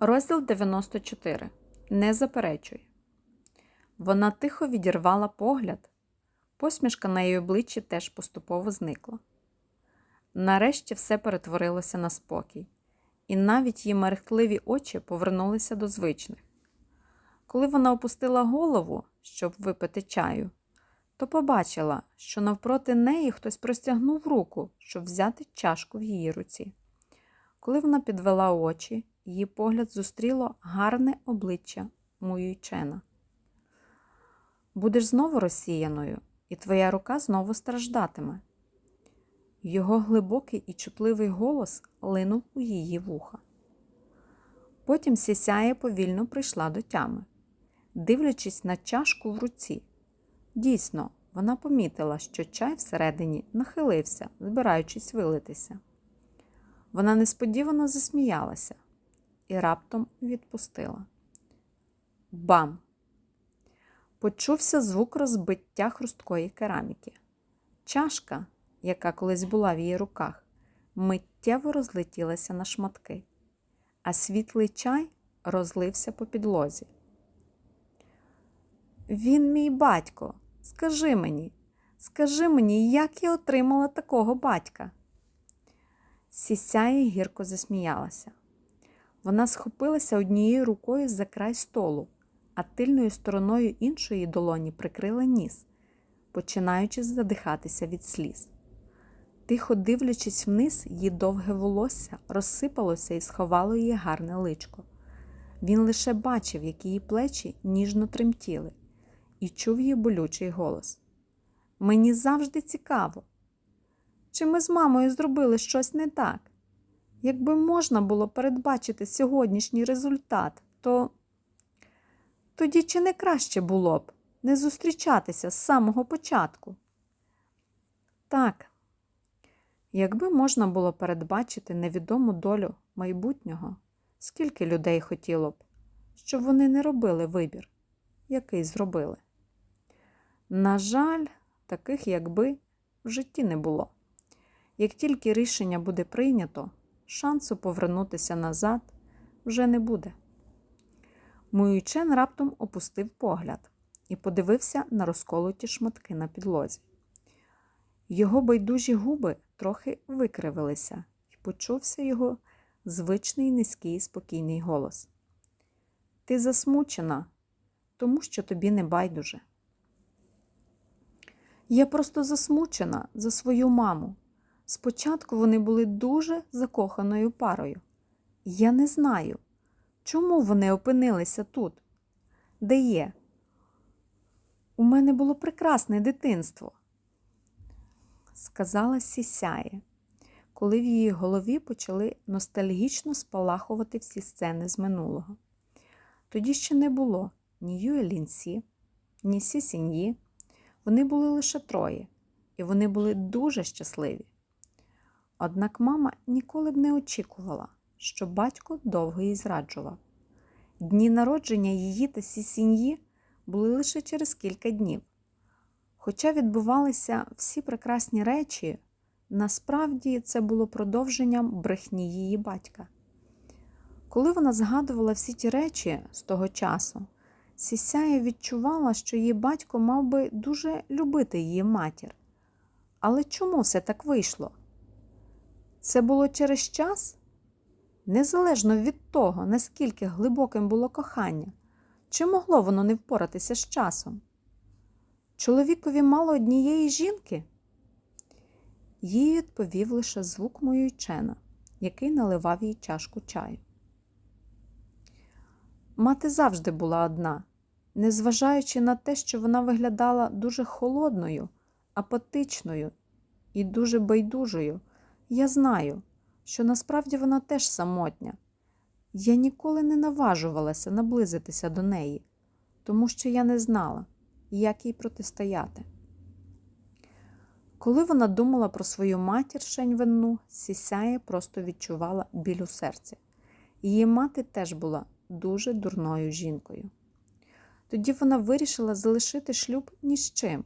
Розділ 94. Не заперечуй. Вона тихо відірвала погляд. Посмішка на її обличчі теж поступово зникла. Нарешті все перетворилося на спокій, і навіть її мерехтливі очі повернулися до звичних. Коли вона опустила голову, щоб випити чаю, то побачила, що навпроти неї хтось простягнув руку, щоб взяти чашку в її руці. Коли вона підвела очі, її погляд зустріло гарне обличчя Муюйчена. Будеш знову розсіяною, і твоя рука знову страждатиме. Його глибокий і чутливий голос линув у її вуха. Потім сісяє повільно прийшла до тями, дивлячись на чашку в руці. Дійсно, вона помітила, що чай всередині нахилився, збираючись вилитися. Вона несподівано засміялася і раптом відпустила. Бам! Почувся звук розбиття хрусткої кераміки. Чашка, яка колись була в її руках, миттєво розлетілася на шматки, а світлий чай розлився по підлозі. Він мій батько. Скажи мені, скажи мені, як я отримала такого батька? Сісяє гірко засміялася. Вона схопилася однією рукою за край столу, а тильною стороною іншої долоні прикрила ніс, починаючи задихатися від сліз. Тихо дивлячись вниз, її довге волосся розсипалося і сховало її гарне личко. Він лише бачив, як її плечі ніжно тремтіли, і чув її болючий голос. Мені завжди цікаво, чи ми з мамою зробили щось не так? Якби можна було передбачити сьогоднішній результат, то тоді чи не краще було б не зустрічатися з самого початку? Так, якби можна було передбачити невідому долю майбутнього, скільки людей хотіло б, щоб вони не робили вибір, який зробили. На жаль, таких якби в житті не було. Як тільки рішення буде прийнято, шансу повернутися назад вже не буде. Муючен раптом опустив погляд і подивився на розколоті шматки на підлозі. Його байдужі губи трохи викривилися, і почувся його звичний низький спокійний голос. Ти засмучена, тому що тобі не байдуже. Я просто засмучена за свою маму. Спочатку вони були дуже закоханою парою. Я не знаю, чому вони опинилися тут, де є. У мене було прекрасне дитинство, сказала сісяє, коли в її голові почали ностальгічно спалахувати всі сцени з минулого. Тоді ще не було ні Ює Лінсі, ні Сісіньї. Вони були лише троє, і вони були дуже щасливі. Однак мама ніколи б не очікувала, що батько довго її зраджував. Дні народження її та сім'ї були лише через кілька днів. Хоча відбувалися всі прекрасні речі, насправді це було продовженням брехні її батька. Коли вона згадувала всі ті речі з того часу, Сісяя відчувала, що її батько мав би дуже любити її матір. Але чому все так вийшло? Це було через час? Незалежно від того, наскільки глибоким було кохання, чи могло воно не впоратися з часом? Чоловікові мало однієї жінки? Їй відповів лише звук Моюйчена, який наливав їй чашку чаю. Мати завжди була одна, незважаючи на те, що вона виглядала дуже холодною, апатичною і дуже байдужою. Я знаю, що насправді вона теж самотня. Я ніколи не наважувалася наблизитися до неї, тому що я не знала, як їй протистояти. Коли вона думала про свою матір Шеньвенну, Сісяє просто відчувала біль у серці. Її мати теж була дуже дурною жінкою. Тоді вона вирішила залишити шлюб ні з чим.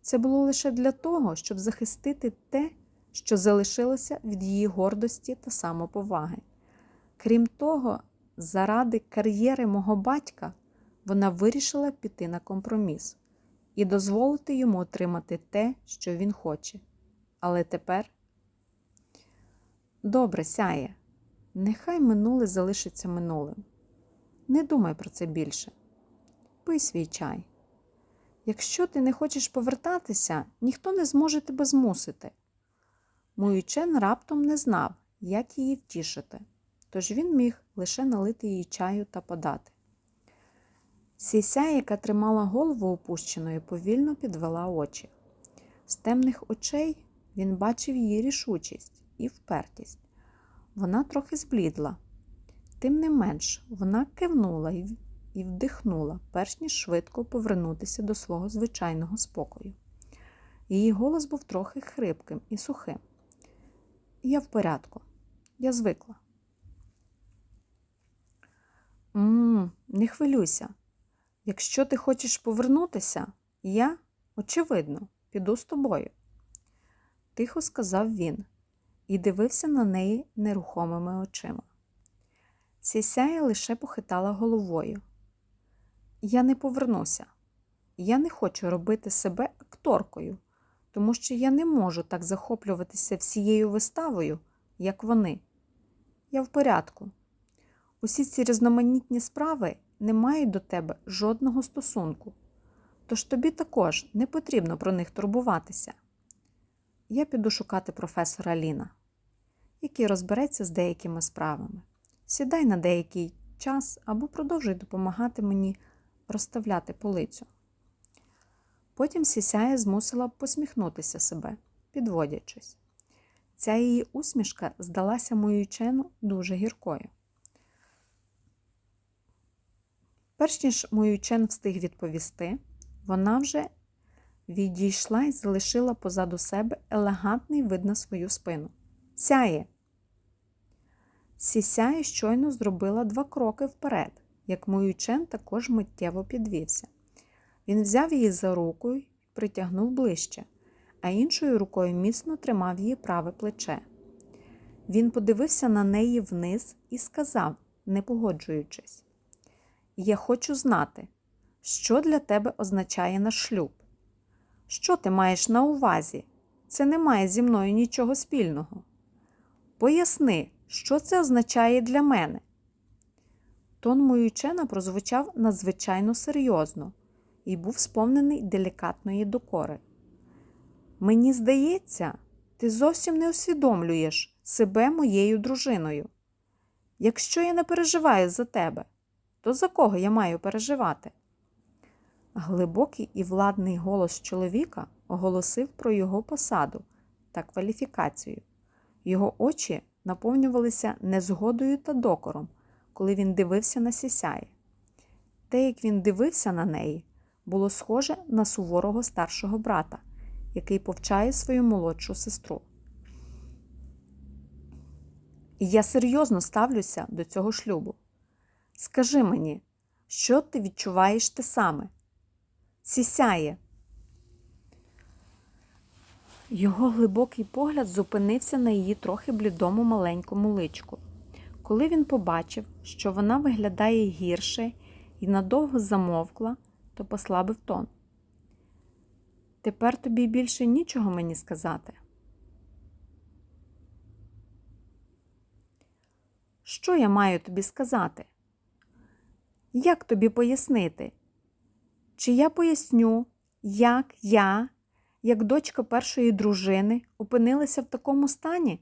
Це було лише для того, щоб захистити те, що залишилося від її гордості та самоповаги. Крім того, заради кар'єри мого батька вона вирішила піти на компроміс і дозволити йому отримати те, що він хоче. Але тепер добре сяє. Нехай минуле залишиться минулим. Не думай про це більше. Пий свій чай. Якщо ти не хочеш повертатися, ніхто не зможе тебе змусити. Муючен раптом не знав, як її втішити, тож він міг лише налити їй чаю та подати. Сіся, яка тримала голову опущеною, повільно підвела очі. З темних очей він бачив її рішучість і впертість. Вона трохи зблідла. Тим не менш, вона кивнула і вдихнула, перш ніж швидко повернутися до свого звичайного спокою. Її голос був трохи хрипким і сухим. Я в порядку, я звикла. Мм, не хвилюйся. Якщо ти хочеш повернутися, я, очевидно, піду з тобою, тихо сказав він і дивився на неї нерухомими очима. Сісяя лише похитала головою. Я не повернуся. Я не хочу робити себе акторкою, тому що я не можу так захоплюватися всією виставою, як вони. Я в порядку. Усі ці різноманітні справи не мають до тебе жодного стосунку, тож тобі також не потрібно про них турбуватися. Я піду шукати професора Ліна, який розбереться з деякими справами. Сідай на деякий час або продовжуй допомагати мені розставляти полицю. Потім сісяя змусила посміхнутися себе, підводячись. Ця її усмішка здалася Моючену дуже гіркою. Перш ніж Моючен встиг відповісти, вона вже відійшла і залишила позаду себе елегантний вид на свою спину. Сяє! Сісяє щойно зробила два кроки вперед, як Моючен також миттєво підвівся. Він взяв її за руку і притягнув ближче, а іншою рукою міцно тримав її праве плече. Він подивився на неї вниз і сказав, не погоджуючись: Я хочу знати, що для тебе означає наш шлюб. Що ти маєш на увазі? Це не має зі мною нічого спільного. Поясни, що це означає для мене. Тон Моючена прозвучав надзвичайно серйозно і був сповнений делікатної докори. Мені здається, ти зовсім не усвідомлюєш себе моєю дружиною. Якщо я не переживаю за тебе, то за кого я маю переживати? Глибокий і владний голос чоловіка оголосив про його посаду та кваліфікацію. Його очі наповнювалися незгодою та докором, коли він дивився на сісяї. Те, як він дивився на неї, було схоже на суворого старшого брата, який повчає свою молодшу сестру. І я серйозно ставлюся до цього шлюбу. Скажи мені, що ти відчуваєш те саме? Сісяє. Його глибокий погляд зупинився на її трохи блідому маленькому личку. Коли він побачив, що вона виглядає гірше і надовго замовкла, то послабив тон. Тепер тобі більше нічого мені сказати. Що я маю тобі сказати? Як тобі пояснити? Чи я поясню, як я, як дочка першої дружини, опинилася в такому стані?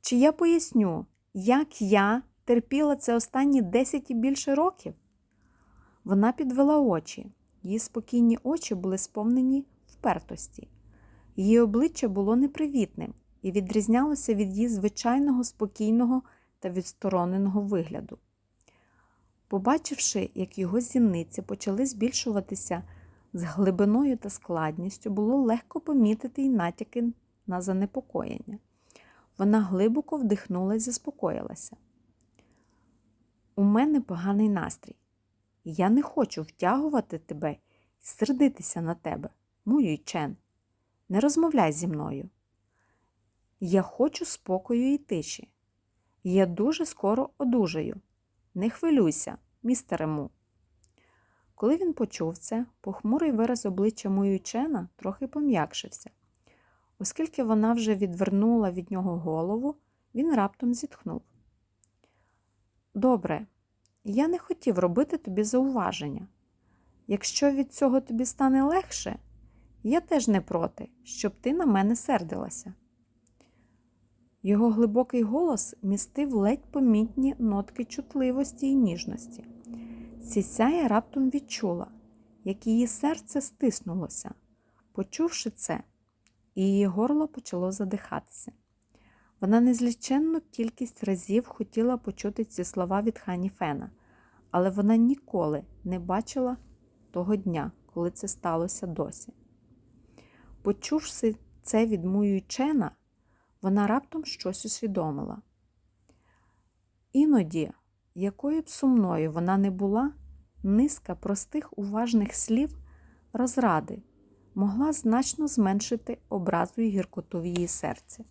Чи я поясню, як я терпіла це останні 10 і більше років? Вона підвела очі, її спокійні очі були сповнені впертості. Її обличчя було непривітним і відрізнялося від її звичайного спокійного та відстороненого вигляду. Побачивши, як його зіниці почали збільшуватися з глибиною та складністю, було легко помітити й натяки на занепокоєння. Вона глибоко вдихнула і заспокоїлася. У мене поганий настрій. Я не хочу втягувати тебе і сердитися на тебе, мою Чен. Не розмовляй зі мною. Я хочу спокою і тиші. Я дуже скоро одужаю. Не хвилюйся, містере Му. Коли він почув це, похмурий вираз обличчя Муючена трохи пом'якшився. Оскільки вона вже відвернула від нього голову, він раптом зітхнув. Добре, я не хотів робити тобі зауваження. Якщо від цього тобі стане легше, я теж не проти, щоб ти на мене сердилася. Його глибокий голос містив ледь помітні нотки чутливості і ніжності. Сісяя раптом відчула, як її серце стиснулося. Почувши це, її горло почало задихатися. Вона незліченну кількість разів хотіла почути ці слова від Хані Фена, але вона ніколи не бачила того дня, коли це сталося досі. Почувши це від Муючена, вона раптом щось усвідомила. Іноді, якою б сумною вона не була, низка простих уважних слів розради могла значно зменшити образу і гіркоту в її серці.